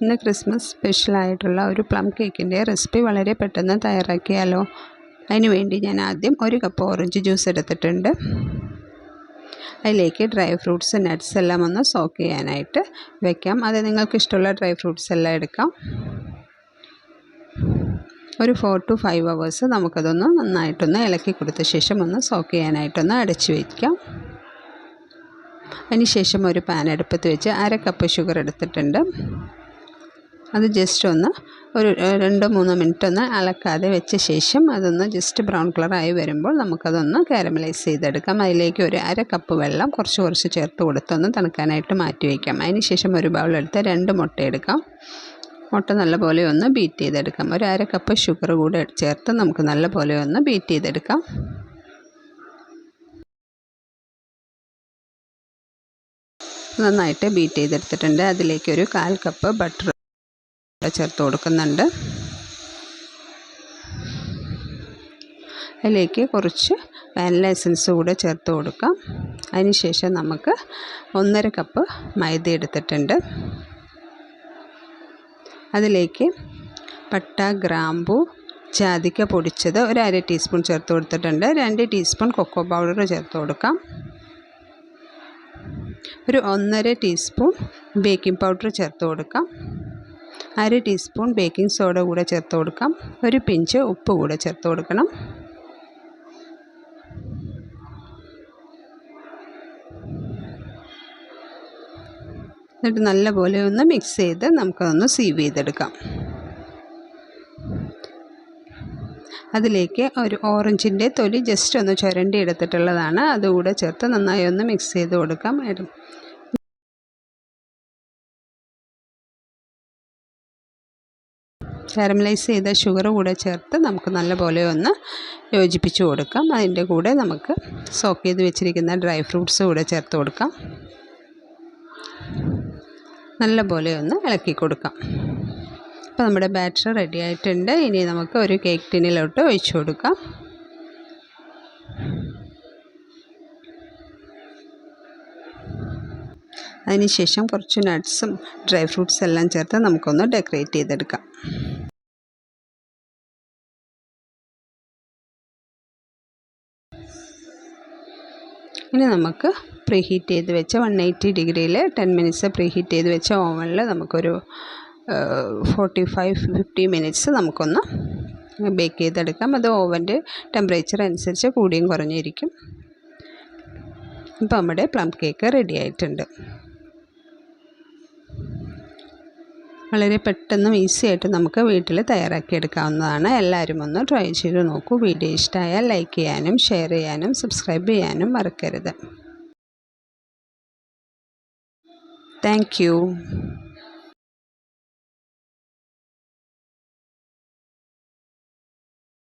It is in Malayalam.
ഇന്ന് ക്രിസ്മസ് സ്പെഷ്യലായിട്ടുള്ള ഒരു പ്ലം കേക്കിന്റെ റെസിപ്പി വളരെ പെട്ടെന്ന് തയ്യാറാക്കിയാലോ? അതിന് വേണ്ടി ഞാൻ ആദ്യം ഒരു കപ്പ് ഓറഞ്ച് ജ്യൂസ് എടുത്തിട്ടുണ്ട്. അതിലേക്ക് ഡ്രൈ ഫ്രൂട്ട്സ് നട്ട്സ് എല്ലാം ഒന്ന് സോക്ക് ചെയ്യാനായിട്ട് വെക്കാം. അത് നിങ്ങൾക്ക് ഇഷ്ടമുള്ള ഡ്രൈ ഫ്രൂട്ട്സ് എല്ലാം എടുക്കാം. ഒരു ഫോർ ടു ഫൈവ് അവേഴ്സ് നമുക്കതൊന്ന് നന്നായിട്ടൊന്ന് ഇളക്കി കൊടുത്ത ശേഷം ഒന്ന് സോക്ക് ചെയ്യാനായിട്ടൊന്ന് അടച്ചു വയ്ക്കാം അതിന് ശേഷം ഒരു പാൻ അടുപ്പത്ത് വെച്ച് അര കപ്പ് ഷുഗർ എടുത്തിട്ടുണ്ട്. അത് ജസ്റ്റ് ഒന്ന് ഒരു രണ്ടോ മൂന്നോ മിനിറ്റ് ഒന്ന് അലക്കാതെ വെച്ച ശേഷം അതൊന്ന് ജസ്റ്റ് ബ്രൗൺ കളറായി വരുമ്പോൾ നമുക്കതൊന്ന് കാരമലൈസ് ചെയ്തെടുക്കാം. അതിലേക്ക് ഒരു അര കപ്പ് വെള്ളം കുറച്ച് കുറച്ച് ചേർത്ത് കൊടുത്തൊന്ന് തണുക്കാനായിട്ട് മാറ്റി വയ്ക്കാം അതിന് ശേഷം ഒരു ബൗളെടുത്ത് രണ്ട് മുട്ട എടുക്കാം. മുട്ട നല്ലപോലെ ഒന്ന് ബീറ്റ് ചെയ്തെടുക്കാം. ഒരു അര കപ്പ് ഷുഗർ കൂടെ ചേർത്ത് നമുക്ക് നല്ലപോലെ ഒന്ന് ബീറ്റ് ചെയ്തെടുക്കാം. നന്നായിട്ട് ബീറ്റ് ചെയ്തെടുത്തിട്ടുണ്ട്. അതിലേക്ക് ഒരു കാൽ കപ്പ് ബട്ടർ ചേർത്ത് കൊടുക്കുന്നുണ്ട്. അതിലേക്ക് കുറച്ച് വാനില എസൻസ് കൂടെ ചേർത്ത് കൊടുക്കാം. അതിനുശേഷം നമുക്ക് ഒന്നര കപ്പ് മൈദ എടുത്തിട്ടുണ്ട്. അതിലേക്ക് പട്ട ഗ്രാമ്പു ജാതിക്ക പൊടിച്ചത് ഒരു അര ടീസ്പൂൺ ചേർത്ത് കൊടുത്തിട്ടുണ്ട്. രണ്ട് ടീസ്പൂൺ കൊക്കോ പൗഡർ ചേർത്ത് കൊടുക്കാം. ഒരു ഒന്നര ടീസ്പൂൺ ബേക്കിംഗ് പൗഡർ ചേർത്ത് കൊടുക്കാം. അര ടീസ്പൂൺ ബേക്കിംഗ് സോഡ കൂടെ ചേർത്ത് കൊടുക്കാം. ഒരു പിഞ്ച് ഉപ്പ് കൂടെ ചേർത്ത് കൊടുക്കണം. എന്നിട്ട് നല്ലപോലെ ഒന്ന് മിക്സ് ചെയ്ത് നമുക്കതൊന്ന് സീവ് ചെയ്തെടുക്കാം. അതിലേക്ക് ഒരു ഓറഞ്ചിന്റെ തൊലി ജസ്റ്റ് ഒന്ന് ചുരണ്ടി എടുത്തിട്ടുള്ളതാണ് അതുകൂടെ ചേർത്ത് നന്നായി ഒന്ന് മിക്സ് ചെയ്ത് കൊടുക്കാം. കാരമലൈസ് ചെയ്ത ഷുഗർ കൂടെ ചേർത്ത് നമുക്ക് നല്ലപോലെ ഒന്ന് യോജിപ്പിച്ച് കൊടുക്കാം. അതിന്റെ കൂടെ നമുക്ക് സോക്ക് ചെയ്ത് വെച്ചിരിക്കുന്ന ഡ്രൈ ഫ്രൂട്ട്സ് കൂടെ ചേർത്ത് കൊടുക്കാം. നല്ലപോലെ ഒന്ന് ഇളക്കി കൊടുക്കാം. അപ്പോൾ നമ്മുടെ ബാറ്റർ റെഡി ആയിട്ടുണ്ട്. ഇനി നമുക്ക് ഒരു കേക്ക് ടിന്നിലോട്ട് ഒഴിച്ചു കൊടുക്കാം. അതിനുശേഷം കുറച്ച് നട്ട്സും ഡ്രൈ ഫ്രൂട്ട്സ് എല്ലാം ചേർത്ത് നമുക്കൊന്ന് ഡെക്കറേറ്റ് ചെയ്തെടുക്കാം. ഇനി നമുക്ക് പ്രീ ഹീറ്റ് ചെയ്ത് വെച്ച വൺ എയ്റ്റി ഡിഗ്രിയിൽ ടെൻ മിനിറ്റ്സ് പ്രീ ഹീറ്റ് ചെയ്ത് വെച്ച ഓവനിൽ നമുക്കൊരു ഫോർട്ടി ഫൈവ് ഫിഫ്റ്റി മിനിറ്റ്സ് നമുക്കൊന്ന് ബേക്ക് ചെയ്തെടുക്കാം. അത് ഓവന്റെ ടെമ്പറേച്ചർ അനുസരിച്ച് കൂടിയും കുറഞ്ഞിരിക്കും. ഇപ്പോൾ നമ്മുടെ പ്ലം കേക്ക് റെഡി ആയിട്ടുണ്ട്. വളരെ പെട്ടെന്നും ഈസി ആയിട്ട് നമുക്ക് വീട്ടിൽ തയ്യാറാക്കിയെടുക്കാവുന്നതാണ്. എല്ലാവരും ഒന്ന് ട്രൈ ചെയ്ത് നോക്കൂ. വീഡിയോ ഇഷ്ടമായാൽ ലൈക്ക് ചെയ്യാനും ഷെയർ ചെയ്യാനും സബ്സ്ക്രൈബ് ചെയ്യാനും മറക്കരുത്. താങ്ക്